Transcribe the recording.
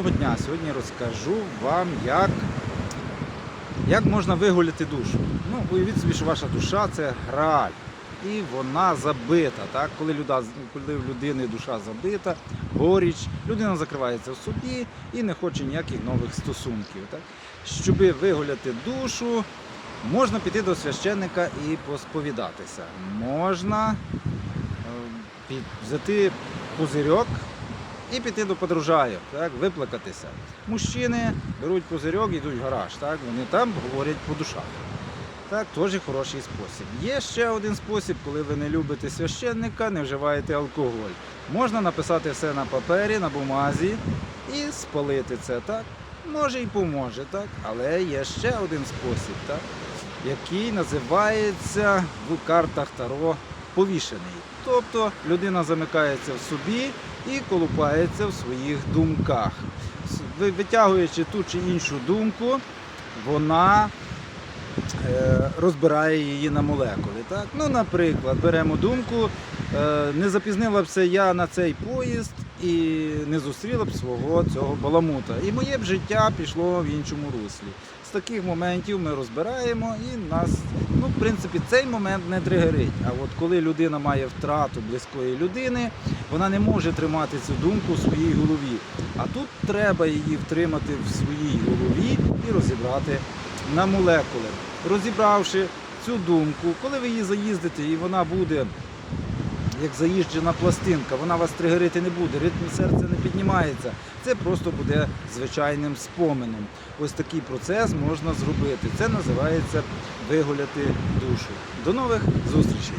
Доброго дня! Сьогодні розкажу вам, як, як можна вигуляти душу. Ну, уявіть собі, що ваша душа це граль. І вона забита. Так? Коли, люда, коли в людини душа забита, горіч, людина закривається в собі і не хоче ніяких нових стосунків. Так? Щоби вигуляти душу, можна піти до священника і посповідатися. Можна е, взяти пузирьок і піти до подружайок, так, виплакатися. Мужчини беруть пузирьок і йдуть в гараж, так, вони там говорять по душах. Так, теж хороший спосіб. Є ще один спосіб, коли ви не любите священника, не вживаєте алкоголь. Можна написати все на папері, на бумазі і спалити це, так? Може і поможе, так? Але є ще один спосіб, так? який називається в картах Таро повішений. Тобто людина замикається в собі і колупається в своїх думках. Витягуючи ту чи іншу думку, вона розбирає її на молекули. Так? Ну, наприклад, беремо думку, е, не запізнила це я на цей поїзд і не зустріла б свого цього баламута. І моє б життя пішло в іншому руслі. З таких моментів ми розбираємо і нас, ну, в принципі, цей момент не тригерить. А от коли людина має втрату близької людини, вона не може тримати цю думку в своїй голові. А тут треба її втримати в своїй голові і розібрати на молекули. Розібравши цю думку, коли ви її заїздите і вона буде як заїжджена пластинка, вона вас тригерити не буде, ритм серця не піднімається. Це просто буде звичайним споменом. Ось такий процес можна зробити. Це називається вигуляти душу. До нових зустрічей!